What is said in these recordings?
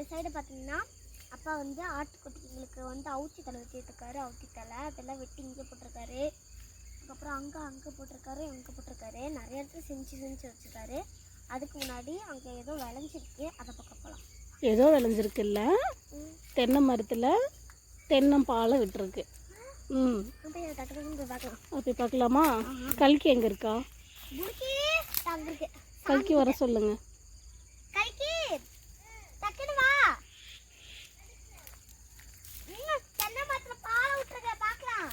இந்த சைடு பார்த்தீங்கன்னா அப்பா வந்து ஆட்டுக்குட்டிங்களுக்கு வந்து அவுத்தி தலை வெட்டிட்டு இருக்காரு அவுத்தி தலை. அதெல்லாம் வெட்டி இங்கே போட்டிருக்காரு. அதுக்கப்புறம் அங்கே அங்கே போட்டிருக்காரு அங்கே போட்டிருக்காரு. நிறைய இடத்துல செஞ்சு செஞ்சு வச்சுருக்காரு. அதுக்கு முன்னாடி அங்கே ஏதோ விளைஞ்சிருக்கு. அதை பக்கம் போகலாம் ஏதோ விளைஞ்சிருக்குல்ல தென்னை மரத்தில் தென்னம்பாலை விட்டுருக்கு. ம். அப்படி பார்க்கலாமா. கல்கி எங்கே இருக்கா? கல்கி வர சொல்லுங்க கல்கி டக்குனு வா இன்னும் தென்னை மரத்தில் பாலை விட்டுருக்க பார்க்கலாம்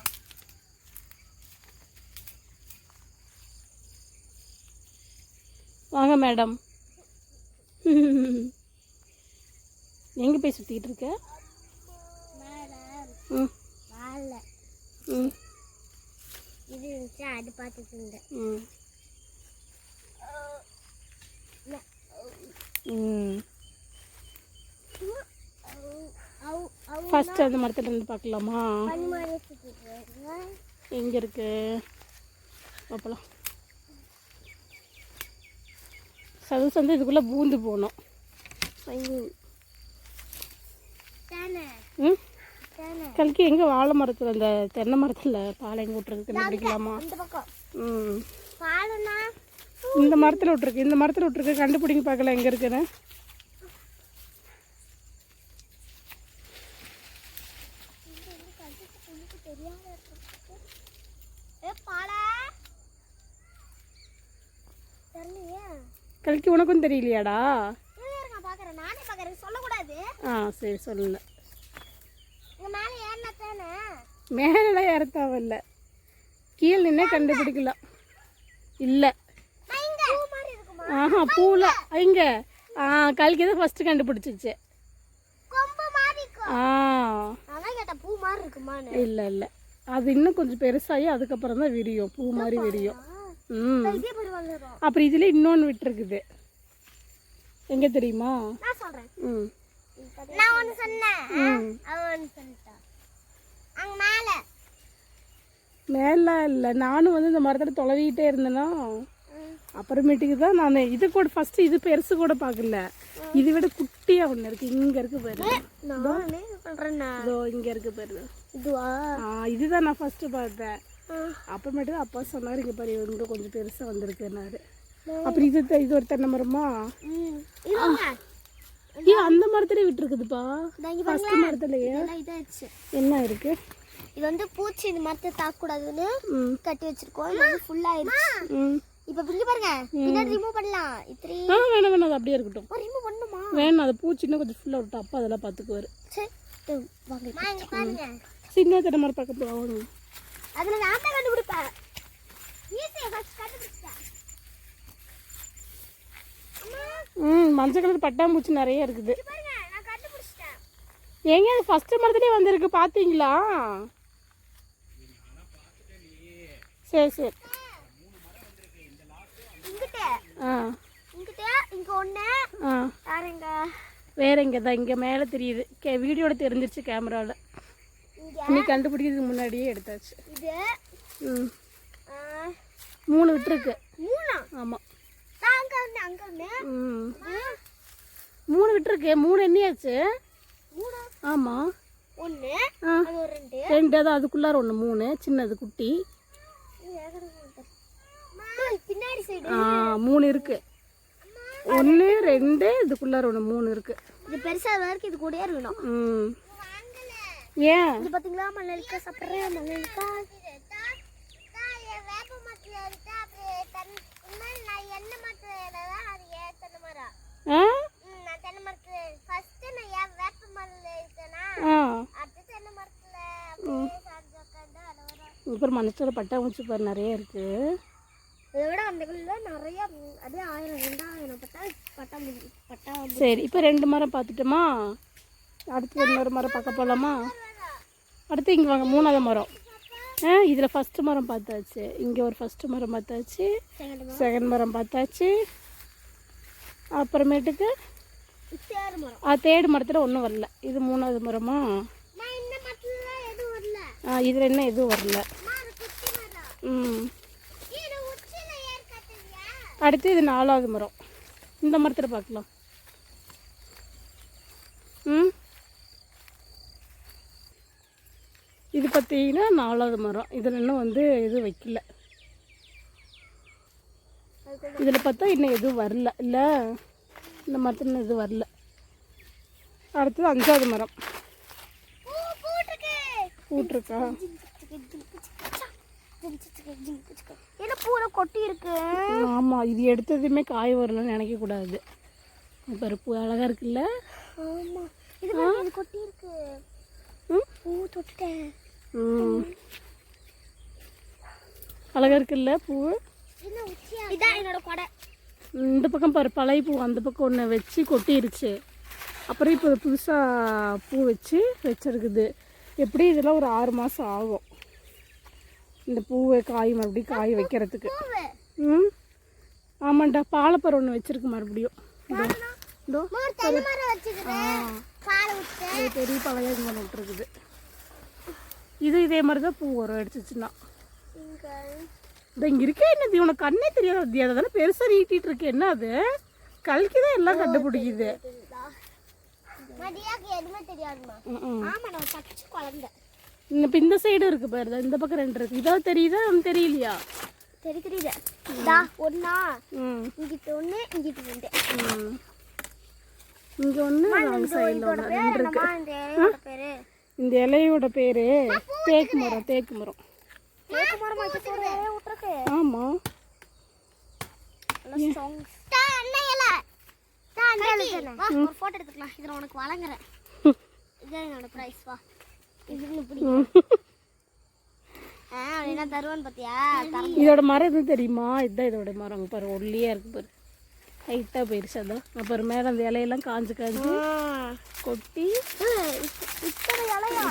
வாங்க மேடம். எங்கே போய் சுற்றிக்கிட்டு இருக்க? ம். ம். இது இருந்துச்சு அது பார்த்துட்டு இருந்தேன் ம். ம். ஃபர்ஸ்ட் அந்த மரத்துல இருந்து பார்க்கலாமா எங்கே இருக்கு? பார்க்கலாம் சது சந்து இதுக்குள்ளே பூந்து போகணும் ம்? கல்கி எங்கே வாழை மரத்தில் அந்த தென்னை மரத்தில் பாலை எங்கே விட்ருக்கு கண்டுபிடிக்கலாமா ம். பாலுனா இந்த மரத்தில் விட்ருக்கு இந்த மரத்தில் விட்ருக்கு கண்டுபிடிங்க பார்க்கலாம் எங்கே இருக்குன்னு ஏ பாலா தெரியலையே கல்கி உனக்கும் தெரியலையாடா? ஆ சரி சொல்லல மேலே ஏற தேவையில்ல கீழே நின்னே கண்டுபிடிக்கலாம். இல்லை. ஆஹா பூவில் இங்கே ஆ கல்கி தான் ஃபஸ்ட்டு கண்டுபிடிச்சிச்சு. ஆ. இல்லை இல்லை. அது இன்னும் கொஞ்சம் பெருசாகி அதுக்கப்புறம் தான் விரியும். பூ மாதிரி விரியும். அப்புறம் இதில் இன்னொன்று விட்டுருக்குது. எங்கே தெரியுமா? நான் சொல்கிறேன் ம். நான் ஒன்று சொன்னேன். ம். அவன் ஒன்று சொல்லிட்டான் அங்கே மேலே. மேலே இல்லை. நானும் வந்து இந்த மரத்தில் தொலைவிக்கிட்டே இருந்தேனா அப்புறமேட்டுக்கு தான் நான் இது கூட ஃபஸ்ட்டு இது பெருசு கூட பார்க்கல. இதை விட குட்டியாக ஒன்று இருக்குது இங்கே இருக்கு பாரு. இதோ இங்கே இருக்கு பாரு. இதுவா? ஆ இதுதான் நான் ஃபஸ்ட்டு பார்த்தேன். அப்புறமேட்டு அப்பா சொன்னார் இங்கே பாரு இங்கே கொஞ்சம் பெருசாக வந்திருக்குன்னாரு. அப்புறம் இது இது ஒரு தென்னை மரமா? ஏன் அந்த மரத்துலேயே விட்டுருக்குதுப்பா. ஃபஸ்ட்டு மரத்துலையே. என்ன இருக்கு? இது வந்து பூச்சி இந்த மரத்தை தாக்கக்கூடாதுன்னு கட்டி வச்சிருக்கோம். இது வந்து ஃபுல் ஆயிடுச்சு. ம். இப்போ இங்க பாருங்க. பின்னாடி ரிமூவ் பண்ணலாம். இத்திரி. ஆ வேணாம் வேணாம். அது அப்படியே இருக்கட்டும். ரிமூவ் பண்ணுமா வேணாம் அது பூச்சி இன்னும் கொஞ்சம் ஃபுல்லாக விட்டு அப்பா அதெல்லாம் பார்த்துக்குவாரு சரி. வாங்க இங்க பாருங்க சின்ன தென்னை மரம் பார்க்க போவாங்க அதுல நான் தான் கண்டுபிடிப்பேன். ஃபர்ஸ்ட் கண்டுபிடிச்சேன் ம் மஞ்சள் கலர் பட்டாம்பூச்சி நிறைய இருக்குது. ஏங்க அது ஃபஸ்ட்டு மரத்துலேயே வந்திருக்கு பார்த்தீங்களா சரி சரி. வேற எங்கே? தான் இங்கே மேலே தெரியுது. வீடியோட தெரிஞ்சிருச்சு கேமராவில் இங்க நீ கண்டுபிடிக்கிறதுக்கு முன்னாடியே எடுத்தாச்சு. இது மூணு விட்டுருக்கு. மூணா? ஆமாம் மூணு விட்டுருக்கு. மூணு எண்ணியாச்சு. ஆமாம் ஒரு ரெண்டு. அதான் அதுக்குள்ளார ஒன்று மூணு சின்னது குட்டி. ஆ மூணு இருக்கு. ஒன்று ரெண்டு. இதுக்குள்ளார ஒன்று மூணு இருக்கு. இது பெருசா வரைக்கும் இது கூடயே இருக்கணும். ம். ஏன் இது பாத்தீங்களா? மல்லலிக்கா சாப்பிட்றேன். வர இப்போ மனசோட பட்டாம்பூச்சி பாரு நிறைய இருக்கு. இதை விட அந்த கல்லில் நிறைய அதே ஆயிரம் ரெண்டாயிரம் பட்டா பட்டா பட்டா சரி இப்போ ரெண்டு மரம் பார்த்துட்டோமா? அடுத்து இன்னொரு மரம் பார்க்க போகலாமா அடுத்து இங்கே வாங்க மூணாவது மரம். ஆ இதில் ஃபஸ்ட்டு மரம் பார்த்தாச்சு. இங்கே ஒரு ஃபஸ்ட்டு மரம் பார்த்தாச்சு. செகண்ட் மரம். பார்த்தாச்சு. அப்புறமேட்டுக்கு தேர் மரம். ஆ தேர்டு மரத்தில் ஒன்றும் வரல. இது மூணாவது மரமா? ஆ இதில் என்ன எதுவும் வரல. ம். அடுத்து இது நாலாவது மரம். இந்த மரத்தில் பார்க்கலாம் ம் பார்த்தீங்கன்னா நாலாவது மரம். இதில் இன்னும் வந்து எதுவும் வைக்கல. இதில் பார்த்தா இன்னும் எதுவும் வரல. இல்லை இந்த மரத்தில் இன்னும் எதுவும் வரல. அடுத்தது அஞ்சாவது மரம். பூட்டிருக்கு. என்ன பூல கொட்டி இருக்கு? ஆமாம் இது எடுத்ததுமே காய் வரலன்னு நினைக்கக்கூடாது இப்போ பூ அழகாக இருக்குல்ல? ஆமா. இது கொட்டி இருக்கு பூ தொட்டுட்டேன். அழகாக இருக்குல்ல பூ? இதான் என்னோட கொடை. இந்த பக்கம் பாரு பழைய பூ. அந்த பக்கம் ஒன்று வச்சு கொட்டிருச்சு. அப்புறம் இப்போ புதுசாக பூ வச்சு வச்சிருக்குது. எப்படி இதெல்லாம் ஒரு ஆறு மாதம் ஆகும். இந்த பூவை காய் மறுபடியும் காய் வைக்கிறதுக்கு. ம். ஆமாண்டா பாலப்பரம் ஒன்று வச்சிருக்கு மறுபடியும். பெரிய பழைய மரம் விட்டுருக்குது. இது இதே மாதிரி தான் பூ வரும் எடுத்துச்சுன்னா. இந்த இங்கே இருக்கே என்னது? உனக்கு கண்ணே தெரியாது அதை தானே பெருசாக நீட்டிட்டு இருக்கு. என்ன அது? கல்கி தான் எல்லாம் கண்டுபிடிக்குது. இப்போ இந்த சைடு இருக்கு பாரு இந்த பக்கம் ரெண்டு இருக்கு. இதாவது தெரியுதா? ஒன்றும் தெரியலையா? தெரி தெரியுது. டா ஒண்ணா. ம். இங்கிட்ட ஒண்ணு இங்கிட்ட ரெண்டு. இங்கே ஒன்று சைடில் ஒன்று ரெண்டு இருக்கு. இந்த இலையோட பேரு தேக்கு மரம் தேக்கு மரம். ஆமாம் இதோட மரம் எதுவும் தெரியுமா? இதுதான் இதோட மரம். பாரு ஒல்லியாக இருக்கு பாரு. ஹைட்டாக போயிருச்சு அதான். அப்புறம் மேலே அந்த இலையெல்லாம் காஞ்சு காஞ்சு. கொட்டி. இத்தனை இலையா?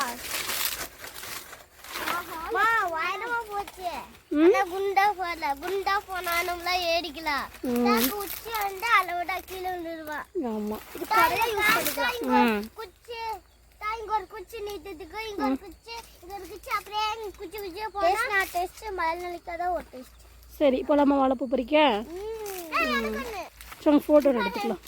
குண்டா போல குண்டா போனானும்ல ஏடிக்கலாம் ம். உச்சி வந்து அளவிட கீழே விழுவா ஆமாம் இது கடையில யூஸ் பண்ணிக்கலாம். ம். குச்சி. இங்க ஒரு குச்சி நீட்டதுக்கு இங்க ஒரு குச்சி இங்க ஒரு குச்சி. அப்படியே குச்சி குச்சியா போனா நான் டெஸ்ட் மழை நாளைக்காக ஒரு டெஸ்ட் சரி இப்போ நம்ம வாழைப்பூ பறிக்க? ஃபோட்டோ எடுத்துக்கலாம்.